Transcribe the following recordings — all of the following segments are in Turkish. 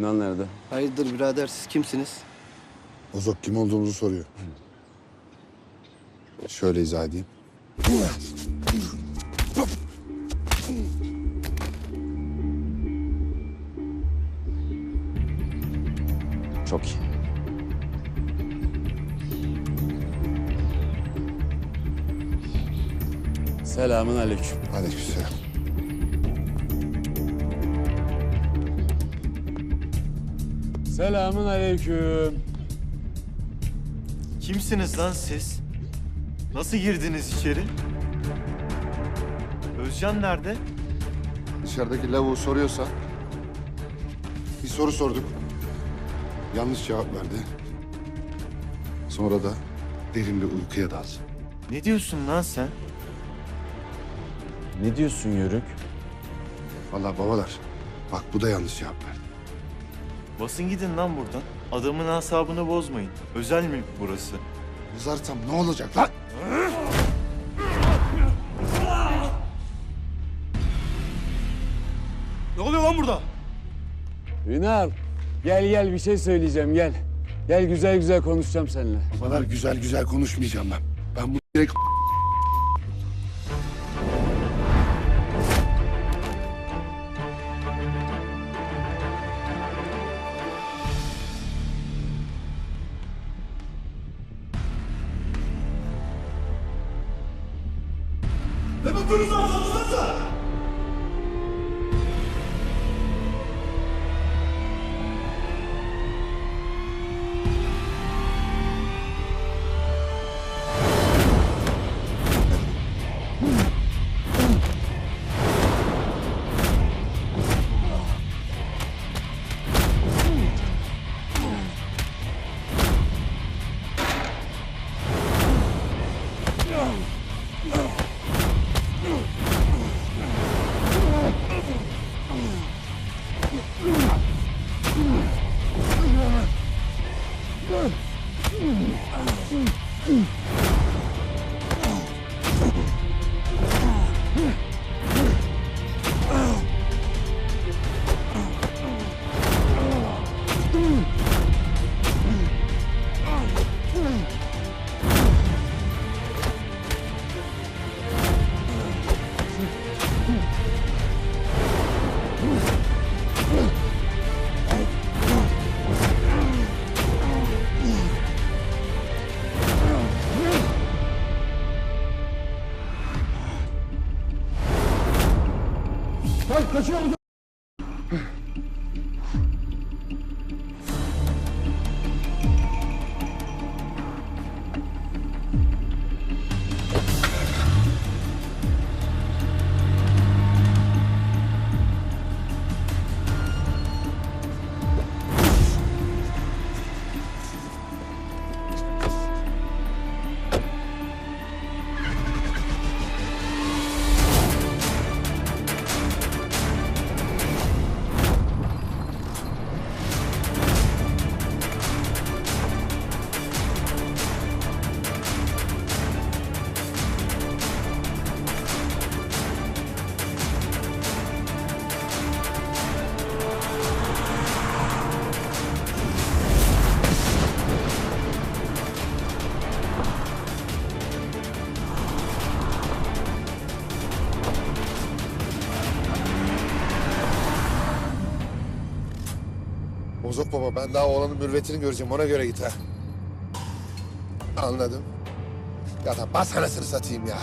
Ünal nerede? Hayırdır birader siz kimsiniz? Bozok kim olduğumuzu soruyor. Şöyle izah edeyim. Çok iyi. Selamun aleyküm. Aleykümselam. Selamun aleyküm. Kimsiniz lan siz? Nasıl girdiniz içeri? Özcan nerede? Dışarıdaki lavuğu soruyorsa bir soru sorduk. Yanlış cevap verdi. Sonra da derin bir uykuya daldı. Ne diyorsun lan sen? Ne diyorsun Yörük? Vallahi babalar bak bu da yanlış cevap verdi. Basın gidin lan buradan. Adamın asabını bozmayın. Özel mülk burası. Kızarsam ne olacak lan? Ne oluyor lan burada? Ünal gel gel bir şey söyleyeceğim gel. Gel güzel güzel konuşacağım seninle. Babalar güzel güzel konuşmayacağım ben. Ben bu Mm-hmm. Direkt Bozok baba ben daha oğlanın mürvetini göreceğim ona göre git ha. Anladım. Ya da bas anasını satayım ya.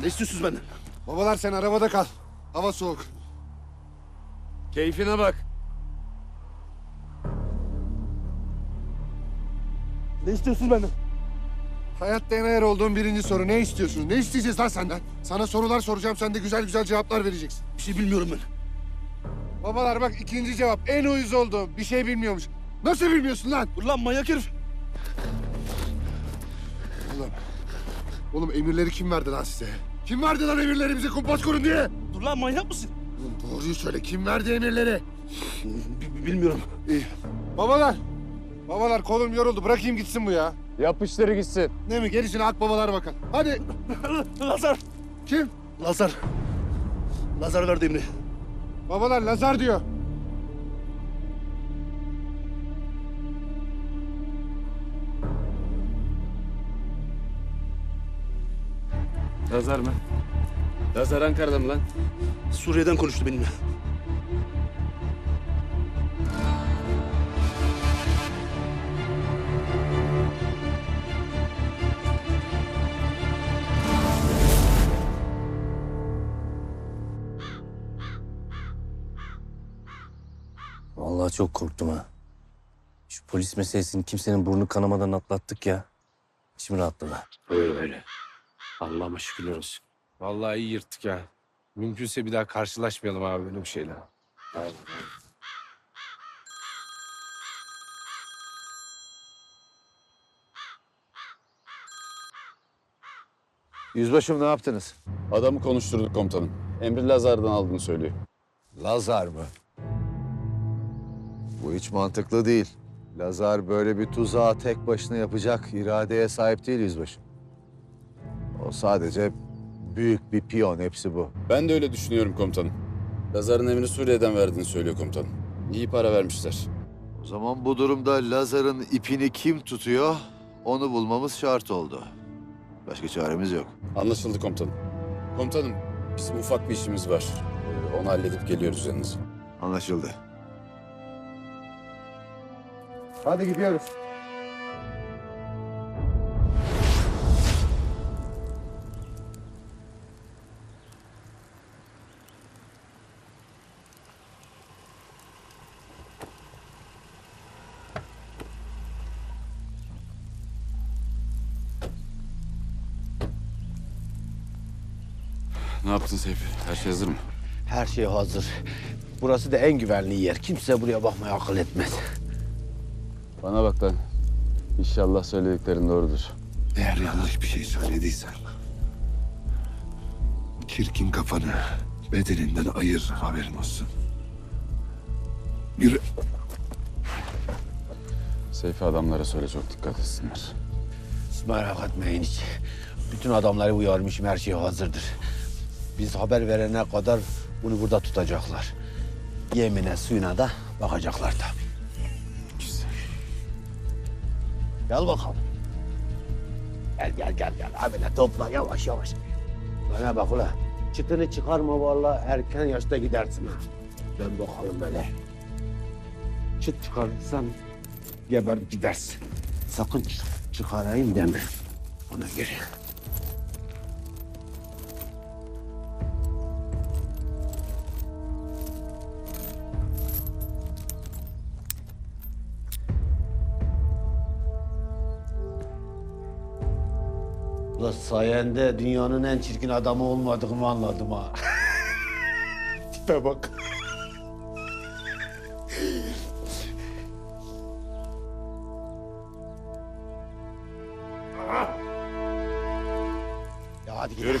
Ne istiyorsunuz benden? Babalar sen arabada kal. Hava soğuk. Keyfine bak. Ne istiyorsunuz benden? Hayatta en ayar olduğum birinci soru. Ne istiyorsunuz? Ne isteyeceğiz lan senden? Sana sorular soracağım. Sen de güzel güzel cevaplar vereceksin. Bir şey bilmiyorum ben. Babalar bak ikinci cevap. En uyuz oldu. Bir şey bilmiyormuş. Nasıl bilmiyorsun lan? Dur lan manyak herif. Oğlum. Oğlum emirleri kim verdi lan size? Kim verdi lan emirleri bize kumpas kurun diye? Dur lan manyak mısın? Oğlum doğruyu söyle. Kim verdi emirleri? Bi- bilmiyorum. İyi. Babalar. Babalar kolum yoruldu. Bırakayım gitsin bu ya. Yapıştırı gitsin. Ne mi? Gerisine ak babalar bakar. Hadi. Lazar. Kim? Lazar. Lazar verdi emri. Babalar Lazar diyor. Lazar mı? Lazar Ankara'da mı lan? Suriye'den konuştu benimle. Vallahi çok korktum ha. Şu polis meselesini kimsenin burnu kanamadan atlattık ya. İçim rahatladı. Öyle öyle. Allah'ıma şükürler olsun. Vallahi iyi yırttık ya. Mümkünse bir daha karşılaşmayalım abi böyle bir şeyle. Yüzbaşım ne yaptınız? Adamı konuşturduk komutanım. Emri Lazar'dan aldığını söylüyor. Lazar mı? Bu hiç mantıklı değil. Lazar böyle bir tuzağı tek başına yapacak iradeye sahip değil yüzbaşım. O sadece büyük bir piyon, hepsi bu. Ben de öyle düşünüyorum komutanım. Lazar'ın emrini Suriye'den verdiğini söylüyor komutanım. İyi para vermişler. O zaman bu durumda Lazar'ın ipini kim tutuyor, onu bulmamız şart oldu. Başka çaremiz yok. Anlaşıldı komutanım. Komutanım, bizim ufak bir işimiz var. Ee, Onu halledip geliyoruz yanınıza. Anlaşıldı. Hadi gidiyoruz. Ne yaptın Seyfi? Her şey hazır mı? Her şey hazır. Burası da en güvenli yer. Kimse buraya bakmaya akıl etmez. Bana bak lan. İnşallah söylediklerin doğrudur. Eğer yanlış bir şey söylediysen... ...çirkin kafanı bedeninden ayır haberin olsun. Yürü. Seyfi adamlara söyle çok dikkat etsinler. Siz merak etmeyin hiç. Bütün adamları uyarmışım. Her şey hazırdır. Biz haber verene kadar bunu burada tutacaklar. Yemine suyuna da bakacaklar tabii. Güzel. Gel bakalım. Gel gel gel gel. Abine topla yavaş yavaş. Bana bak ula. Çıtını çıkarma vallahi erken yaşta gidersin ha. Dön bakalım böyle. Çıt çıkarırsan geber gidersin. Sakın çık- çıkarayım deme. Ona göre. Ula sayende dünyanın en çirkin adamı olmadığımı anladım ha. Tipe bak. ya hadi gidelim.